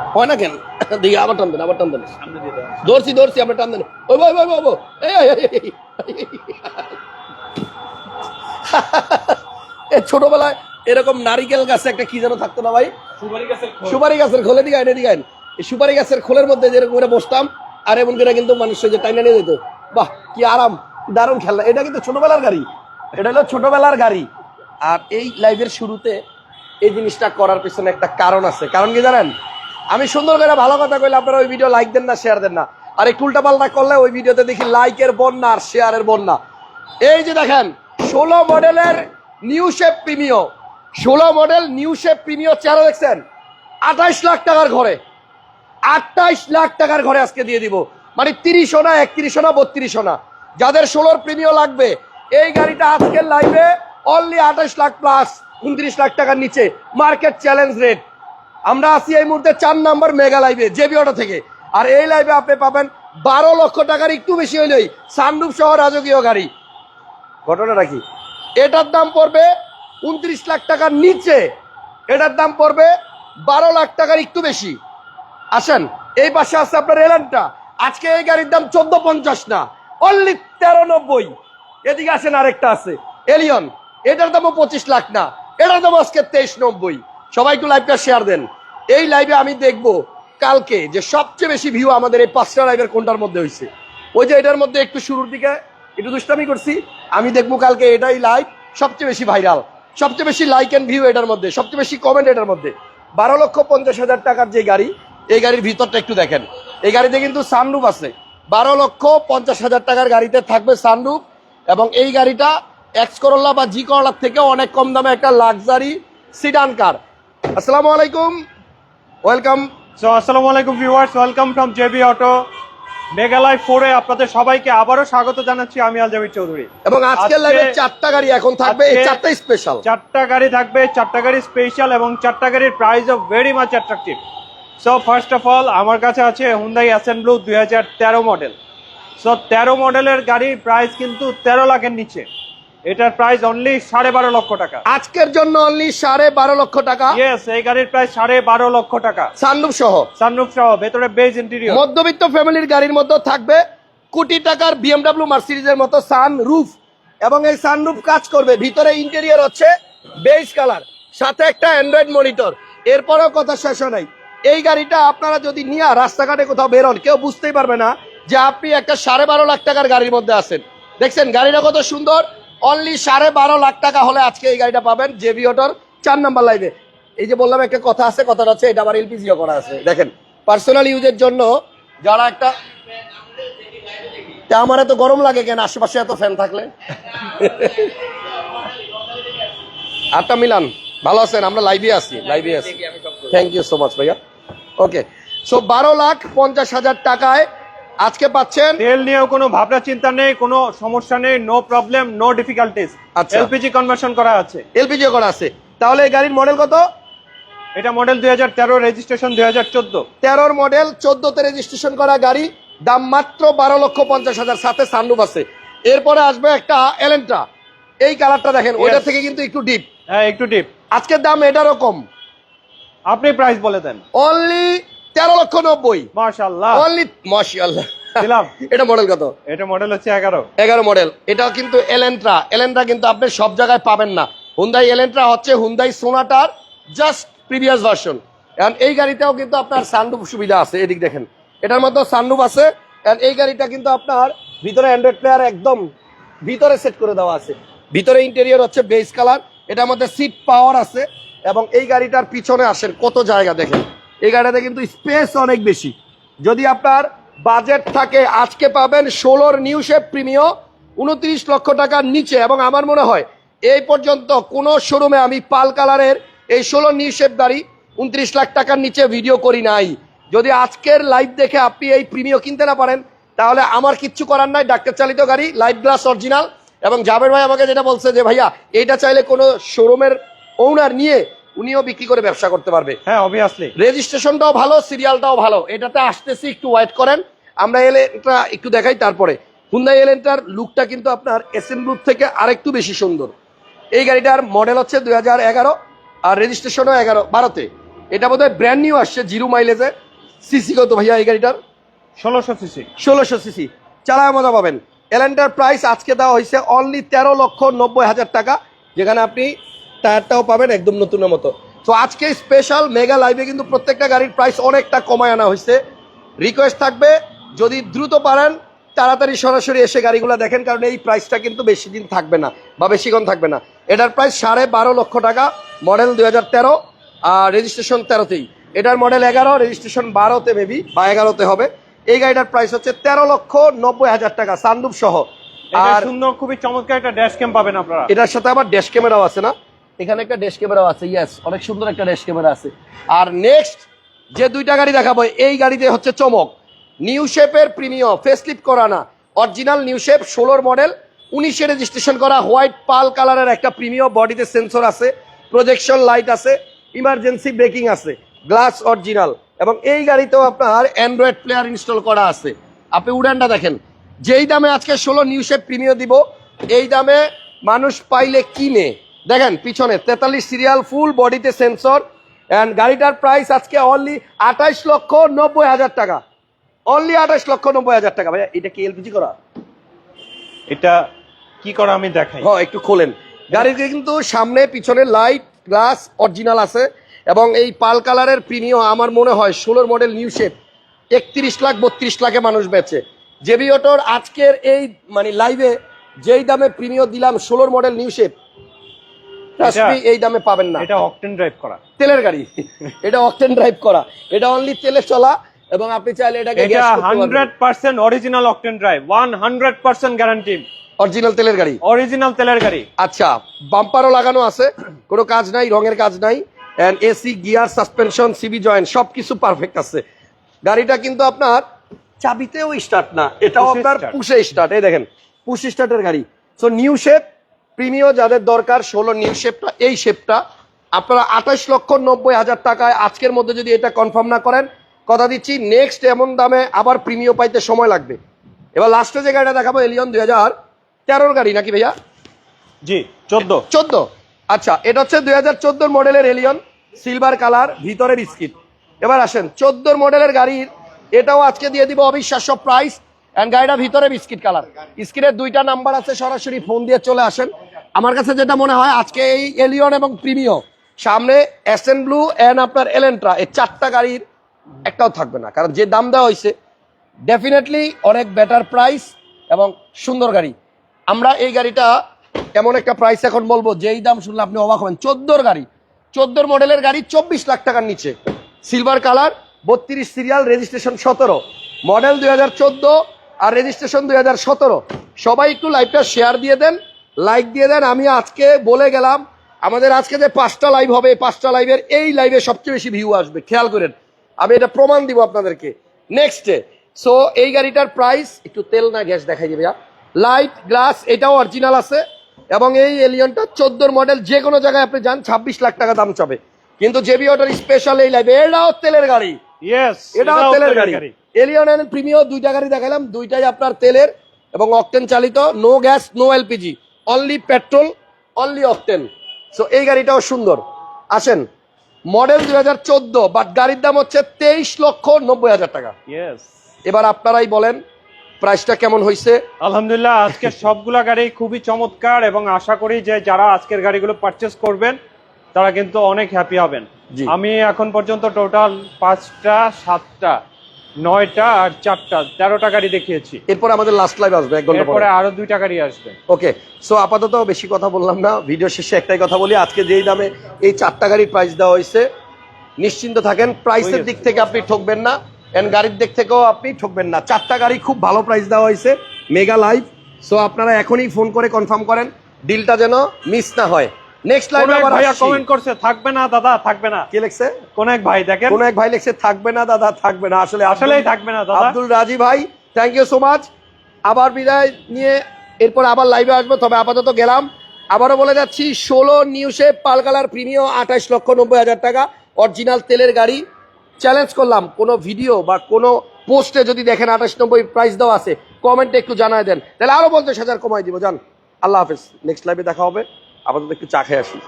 হয় না কেন? দেখি আবার টান দেন আবার টান দেন। টান দেন। ওই এই, এই, এই, এই, এই। এ ছোটবেলায় এরকম নারিকেল গাছে একটা কি যেন থাকতো না ভাই? সুপারি গাছের খোলে। দিকে দিকে সুপারি গাছের খোলের মধ্যে যেরকম করে বসতাম আর এমন করে কিন্তু মানুষ যে টাইনা নিয়ে যেত। বাহ কি আরাম দারুণ খেলনা। এটা কিন্তু ছোটবেলার গাড়ি। এটা হলো ছোটবেলার গাড়ি। আর এই লাইভের শুরুতে এই জিনিসটা করার পিছনে একটা কারণ আছে। কারণ কি জানেন? আমি সুন্দর করে ভালো কথা কইলে আপনারা ওই ভিডিও লাইক দেন না শেয়ার দেন না। আর একটু উল্টা পাল্টা করলে ওই ভিডিওতে দেখি লাইকের বন্যা আর শেয়ারের বন্যা। এই যে দেখেন, ষোলো মডেলের নিউ শেপ প্রিমিও ষোলো মডেল নিউ শেপ প্রিমিও চেয়ারও দেখছেন? আঠাইশ লাখ টাকার ঘরে। আটাইশ লাখ টাকার ঘরে আজকে দিয়ে দিব। মানে তিরিশ ওনা একত্রিশ ওনা বত্রিশ না। যাদের ষোলোর প্রিমিয় লাগবে, এই গাড়িটা আজকের লাইভে অনলি আঠাইশ লাখ প্লাস উনত্রিশ লাখ টাকার নিচে। মার্কেট চ্যালেঞ্জ রেট আমরা আছি এই মুহূর্তে চার নাম্বার মেগা লাইভে জেবি অটো থেকে। আর এই লাইভে আপনি পাবেন বারো লক্ষ টাকার একটু বেশি হইলেই সানরূপ সহ রাজকীয় গাড়ি। ঘটনাটা কি? এটার দাম পড়বে উনত্রিশ লাখ টাকার নিচে। এটার দাম পড়বে বারো লাখ টাকার একটু বেশি। আসেন এই পাশে আছে আপনার এলানটা আজকে এই গাড়ির দাম চোদ্দ পঞ্চাশ না অনলি তেরো নব্বই। এদিকে আসেন আরেকটা আছে এলিয়ন এটার দামও পঁচিশ লাখ না এটার দাম আজকে তেইশ নব্বই। সবাই একটু লাইভটা শেয়ার দেন। এই লাইভে আমি দেখব কালকে যে সবচেয়ে বেশি ভিউ আমাদের এই পাঁচটা লাইভের কোনটার মধ্যে হয়েছে ওই যে এটার মধ্যে একটু শুরুর দিকে একটু দুষ্টামি করছি, আমি দেখব কালকে এটাই লাইভ সবচেয়ে বেশি ভাইরাল সবচেয়ে বেশি লাইক অ্যান্ড ভিউ এটার মধ্যে, সবচেয়ে বেশি কমেন্ট এটার মধ্যে। বারো লক্ষ পঞ্চাশ হাজার টাকার যে গাড়ি, এই গাড়ির ভিতরটা একটু দেখেন। এই গাড়িতে কিন্তু সানরুফ আছে। বারো লক্ষ পঞ্চাশ হাজার টাকার গাড়িতে থাকবে সানরুফ এবং এই গাড়িটা এক্স করোলা বা জি করোলার থেকে অনেক কম দামে একটা লাক্সারি সিডান কার আসসালামু আলাইকুম। ওয়েলকাম সো আসসালামু আলাইকুম viewers welcome from JB Auto Meghalaya ফোরে আপনাদের সবাইকে আবারও স্বাগত জানাচ্ছি আমি আলজামির চৌধুরী। এবং আজকের আজকে- লাইভে চারটা গাড়ি এখন থাকবে এই চারটাই স্পেশাল চারটা গাড়ি থাকবে চারটা গাড়ি স্পেশাল এবং চারটা গাড়ির price of very much attractive so first of all আমার কাছে আছে হুন্দাই অ্যাসেন ব্লু দুই হাজার তেরো মডেল সো তেরো মডেলের গাড়ির প্রাইস কিন্তু তেরো লাখের নিচে। এটার প্রাইস অনলি সাড়ে বারো লক্ষ টাকা। আজকের জন্য অনলি সাড়ে বারো লক্ষ টাকা। ইয়েস এই গাড়ির প্রাইস সাড়ে বারো লক্ষ টাকা। সানরুফ সহ। সানরুফ সহ ভেতরে বেজ ইন্টেরিয়র মধ্যবিত্ত ফ্যামিলির গাড়ির মধ্যে থাকবে কোটি টাকার বিএমডাব্লিউ মার্সিডিজের মতো সান রুফ এবং এই সানরুফ কাজ করবে ভিতরে ইন্টেরিয়র হচ্ছে বেজ কালার সাথে একটা অ্যান্ড্রয়েড মনিটর এরপরেও কথা শেষ নাই। এই গাড়িটা আপনারা যদি নিয়ে রাস্তাঘাটে কোথাও বেরোন কেউ বুঝতেই পারবে না যে আপনি একটা সাড়ে বারো লাখ টাকার গাড়ির মধ্যে আছেন। দেখছেন গাড়িটা কত সুন্দর অনলি সাড়ে বারো লাখ টাকা হলে আজকে এই গাড়িটা পাবেন জেবি অটোর চার নাম্বার লাইনে এই যে বললাম, একটা কথা আছে, কথাটা হচ্ছে এটা আবার এলপিজিও করা আছে। দেখেন পার্সোনাল ইউজের জন্য যারা একটা তা আমার এত গরম লাগে কেন? আশেপাশে এত ফ্যান থাকলে। আটটা মিলান। ভালো আছেন? আমরা লাইভে আছি লাইভে আছি। থ্যাংক ইউ সো মাচ ভাইয়া। ওকে সো বারো লাখ পঞ্চাশ হাজার টাকায় আজকে পাচ্ছেন তেল নিয়েও কোনো ভাবনা চিন্তা নেই কোনো সমস্যা নেই নো প্রবলেম নো ডিফিকাল্টিস আচ্ছা। এলপিজি কনভার্সন করা আছে। এলপিজি করা আছে। তাহলে এই গাড়ির মডেল কত? এটা মডেল দুই হাজার তেরো রেজিস্ট্রেশন দুই হাজার চোদ্দ। তেরোর মডেল চোদ্দতে রেজিস্ট্রেশন করা গাড়ি দাম মাত্র বারো লক্ষ পঞ্চাশ হাজার সাথে সানরুফ আছে। এরপরে আসবে একটা এলেন্ট্রা এই কালারটা দেখেন ওইটার থেকে কিন্তু একটু ডিপ হ্যাঁ একটু ডিপ আজকের দাম এটারও কম। আপনি প্রাইস বলে দেন। অনলি তেরো লক্ষ নব্বই। মার্শাল্লাহ অনলি দিলাম। এটা মডেল কত? এটা মডেল হচ্ছে এগারো। এগারো মডেল এটা কিন্তু এলেন্ট্রা এলেন্ট্রা কিন্তু আপনি সব জায়গায় পাবেন না। হুন্দাই এলেন্ট্রা হচ্ছে হুন্দাই সোনাটার জাস্ট প্রিভিয়াস ভার্সন এই গাড়িটাও কিন্তু আপনার সানরুফ সুবিধা আছে এদিক দেখেন। এটার মধ্যে সানরুফ আছে। এই গাড়িটা কিন্তু আপনার ভিতরে অ্যান্ড্রয়েড প্লেয়ার একদম ভিতরে সেট করে দেওয়া আছে। ভিতরে ইন্টেরিয়র হচ্ছে বেস কালার এটার মধ্যে সিট পাওয়ার আছে। এবং এই গাড়িটার পিছনে আসেন কত জায়গা দেখেন। এই গাড়িটাতে কিন্তু স্পেস অনেক বেশি। যদি আপনার বাজেট থাকে, আজকে পাবেন ষোলোর নিউ শেপ প্রিমিয় উনত্রিশ লক্ষ টাকার নিচে। এবং আমার মনে হয়, এই পর্যন্ত কোনো শোরুমে আমি পাল কালারের এই ষোলো নিউ শেপ গাড়ি উনত্রিশ লাখ টাকার নিচে ভিডিও করি নাই। যদি আজকের লাইভ দেখে আপনি এই প্রিমিয় কিনতে না পারেন, তাহলে আমার কিচ্ছু করার নাই। ডাক্তার চালিত গাড়ি লাইট গ্লাস অরিজিনাল এবং জাবের ভাই আমাকে যেটা বলছে যে, ভাইয়া এটা চাইলে কোনো শোরুমের ওনার নিয়ে উনিও বিক্রি করে ব্যবসা করতে পারবে। হ্যাঁ অবভিয়াসলি রেজিস্ট্রেশনটাও ভালো সিরিয়ালটাও ভালো। এটাতে আসতেছি একটু ওয়েট করেন। আমরা এলে এটা একটু দেখাই তারপরে। হুন্দাই এলেনটার লুকটা কিন্তু আপনার এসএম গ্রুপ থেকে আরেকটু বেশি সুন্দর। এই গাড়িটার মডেল হচ্ছে দুই হাজার এগারো আর রেজিস্ট্রেশনও এগারো বারোতে। এটা বোধহয় ব্র্যান্ড নিউ আসছে জিরো মাইলেজে সিসি কত ভাইয়া এই গাড়িটার? ষোলোশো সিসি ষোলোশো সিসি চালায় মজা পাবেন। এলেন্টার প্রাইস আজকে দেওয়া হয়েছে অনলি তেরো লক্ষ নব্বই হাজার টাকা। যেখানে আপনি টায়ারটাও পাবেন একদম নতুনের মতো। তো আজকে স্পেশাল মেগা লাইভে কিন্তু প্রত্যেকটা গাড়ির প্রাইস অনেকটা কমায় আনা হয়েছে। রিকোয়েস্ট থাকবে যদি দ্রুত পারেন তাড়াতাড়ি সরাসরি এসে গাড়িগুলো দেখেন কারণ এই প্রাইসটা কিন্তু বেশি দিন থাকবে না বা বেশিক্ষণ থাকবে না। এটার প্রাইস সাড়ে বারো লক্ষ টাকা মডেল দুই হাজার তেরো আর রেজিস্ট্রেশন তেরোতেই। এটার মডেল এগারো রেজিস্ট্রেশন বারোতে মেবি বা এগারোতে হবে। এই গাড়িটার প্রাইস হচ্ছে তেরো লক্ষ নব্বই হাজার টাকা সানরুফ সহ। আর সুন্দর খুবই চমৎকার একটা ড্যাশ ক্যাম পাবেন আপনারা। এটার সাথে আবার ড্যাশ ক্যামেরাও আছে না? এখানে একটা ড্যাশ ক্যামেরাও আছে ইয়েস অনেক সুন্দর একটা ড্যাশ ক্যামেরা আছে। আর নেক্সট যে দুইটা গাড়ি দেখাবো, এই গাড়িতে হচ্ছে চমক। নিউ শেপের প্রিমিয়াম ফেসলিপ করা না। অরিজিনাল নিউ শেপ ষোলোর মডেল উনিশে রেজিস্ট্রেশন করা হোয়াইট পাল কালারের একটা প্রিমিয়াম বডিতে সেন্সর আছে প্রজেকশন লাইট আছে ইমার্জেন্সি ব্রেকিং আছে গ্লাস অরিজিনাল এবং এই গাড়িতেও আপনার অ্যান্ড্রয়েড প্লেয়ার ইনস্টল করা আছে। আপনি উড়ানটা দেখেন, যেই দামে আজকে ষোলো নিউ শেপ প্রিমিয়াম দিব, এই দামে মানুষ পাইলে কিনে। দেখেন পিছনে তেতাল্লিশ সিরিয়াল ফুল বডিতে সেন্সর অ্যান্ড গাড়িটার প্রাইস আজকে অনলি আঠাইশ লক্ষ নব্বই হাজার টাকা। অনলি আঠাইশ লক্ষ নব্বই হাজার টাকা। ভাইয়া এটা কি এলপিজি করা? এটা কি করা আমি দেখাই। হ্যাঁ একটু খোলেন। গাড়ির কিন্তু সামনে পিছনে লাইট গ্লাস অরিজিনাল আছে এবং এই পাল কালারের প্রিমিয়াম আমার মনে হয় ষোলোর মডেল নিউ শেপ একত্রিশ লাখ বত্রিশ লাখে মানুষ বেচে। জেবি অটোর আজকের এই মানে লাইভে যেই দামে প্রিমিয়াম দিলাম ষোলোর মডেল নিউ শেপ এটা- এই দামে পাবেন না। এটা অকটেন ড্রাইভ করা। তেলের গাড়ি। এটা অকটেন ড্রাইভ করা। এটা অনলি তেলে চলা এবং আপনি চাইলে এটাকে এটা original octane drive one hundred percent guarantee original তেলের গাড়ি। অরিজিনাল তেলের গাড়ি। আচ্ছা বাম্পারও লাগানো আছে কোনো কাজ নাই রঙের কাজ নাই। And AC gear suspension CV joint সবকিছু পারফেক্ট আছে। গাড়িটা কিন্তু আপনার চাবিতেও স্টার্ট না এটাও আপনার। পুষে স্টার্ট এই দেখেন পুশ স্টার্টের গাড়ি। সো নিউ শেপ প্রিমিয় যাদের দরকার ষোলো নিউ শেপটা এই শেপটা আপনারা আঠাশ লক্ষ নব্বই হাজার টাকায় আজকের মধ্যে যদি এটা কনফার্ম না করেন কথা দিচ্ছি নেক্সট এমন দামে আবার প্রিমিয় পাইতে সময় লাগবে। এবার লাস্টে যে গাড়িটা দেখাবো এলিয়ন দুই হাজার তেরোর গাড়ি নাকি ভাইয়া? জি চোদ্দ। চোদ্দ? আচ্ছা এটা হচ্ছে দুই হাজার চোদ্দোর মডেলের এলিয়ন সিলভার কালার ভিতরে বিস্কিট এবার আসেন চোদ্দোর মডেলের গাড়ির এটাও আজকে দিয়ে দিব অবিশ্বাস্য প্রাইস অ্যান্ড গাড়িটা ভিতরে বিস্কিট কালার স্ক্রিনের দুইটা নাম্বার আছে সরাসরি ফোন দিয়ে চলে আসেন। আমার কাছে যেটা মনে হয়, আজকে এই এলিয়ন এবং প্রিমিও সামনে এসএন ব্লু অ্যান্ড আপনার এলেন্ট্রা এই চারটা গাড়ির একটাও থাকবে না। কারণ যে দাম দেওয়া হয়েছে ডেফিনেটলি অনেক বেটার প্রাইস এবং সুন্দর গাড়ি। আমরা এই গাড়িটা এমন একটা প্রাইস এখন বলব, যেই দাম শুনলে আপনি অবাক হবেন। চোদ্দোর গাড়ি, চোদ্দোর মডেলের গাড়ি চব্বিশ লাখ টাকার নিচে। সিলভার কালার বত্রিশ সিরিয়াল রেজিস্ট্রেশন সতেরো। মডেল দুই হাজার চোদ্দ আর রেজিস্ট্রেশন দুই হাজার সতেরো। সবাই একটু লাইভটা শেয়ার দিয়ে দেন। লাইক দিয়ে দেন আমি আজকে বলে গেলাম আমাদের আজকে যে পাঁচটা লাইভ হবে পাঁচটা লাইভের এই লাইভে সবচেয়ে বেশি ভিউ আসবে। খেয়াল করেন আমি এটা প্রমাণ দিব আপনাদেরকে। নেক্সটে সো এই গাড়িটার প্রাইস একটু তেল না গ্যাস দেখাই দিবে লাইট গ্লাস এটাও অরিজিনাল আছে এবং এই এলিয়নটা চোদ্দোর মডেল যে কোনো জায়গায় আপনি যান ছাব্বিশ লাখ টাকা দাম চাবে। কিন্তু জেবি অটোর স্পেশাল এই লাইভে এটাও তেলের গাড়ি। এটাও তেলের গাড়ি। এলিয়ন এন্ড প্রিমিও দুইটা গাড়ি দেখালাম দুইটাই আপনার তেলের এবং অকটেন চালিত no gas no LPG only petrol only octane so এই গাড়িটাও সুন্দর। আসেন মডেল দুই হাজার চোদ্দ বাট গাড়ির দাম হচ্ছে তেইশ লক্ষ নব্বই হাজার টাকা। এবার আপনারাই বলেন প্রাইসটা কেমন হয়েছে আলহামদুলিল্লাহ আজকে সবগুলা গাড়ি খুবই চমৎকার এবং আশা করি যে যারা আজকের গাড়িগুলো পারচেস করবেন তারা কিন্তু অনেক হ্যাপি হবেন। আমি এখন পর্যন্ত টোটাল পাঁচটা সাতটা নয়টা আর চারটা তেরোটা গাড়ি দেখিয়েছি। এরপর আমাদের লাস্ট লাইভ আসবে এক ঘণ্টা পরে। এরপরে আরও দুইটা গাড়ি আসবে। ওকে সো আপাতত বেশি কথা বললাম না ভিডিও শেষে একটাই কথা বলি আজকে যেই দামে এই চারটা গাড়ির প্রাইস দেওয়া হয়েছে নিশ্চিন্ত থাকেন প্রাইসের দিক থেকে আপনি ঠকবেন না এন্ড গাড়ির দিক থেকেও আপনি ঠকবেন না। চারটা গাড়ি খুব ভালো প্রাইস দেওয়া হয়েছে মেগা লাইভ সো আপনারা এখনই ফোন করে কনফার্ম করেন ডিলটা যেন মিস না হয়। নেক্সট লাইভে আবার ভাইয়া কমেন্ট করছে থাকবে না দাদা থাকবে না। কি লিখছে? কোন এক ভাই দেখেন। কোন এক ভাই লিখছে থাকবে না দাদা থাকবে না। আসলে আসলেই থাকবে না দাদা। আব্দুল রাজি ভাই থ্যাংক ইউ সো মাচ আবার বিদায় নিয়ে এরপর আবার লাইভে আসব তবে আপাতত গেলাম। আবারও বলে যাচ্ছি ষোলো new shape pearl colour premium আঠাশ লক্ষ নব্বই হাজার টাকা অরিজিনাল তেলের গাড়ি। চ্যালেঞ্জ করলাম কোনো ভিডিও বা কোনো পোস্টে যদি দেখেন আঠাশ নব্বই প্রাইস দেওয়া আছে কমেন্টে একটু জানায় দেন। তাহলে আরও পঞ্চাশ হাজার কমাই দিব জান। আল্লাহ হাফেজ নেক্সট লাইভে দেখা হবে। আপাতত একটু চা খেয়ে আসি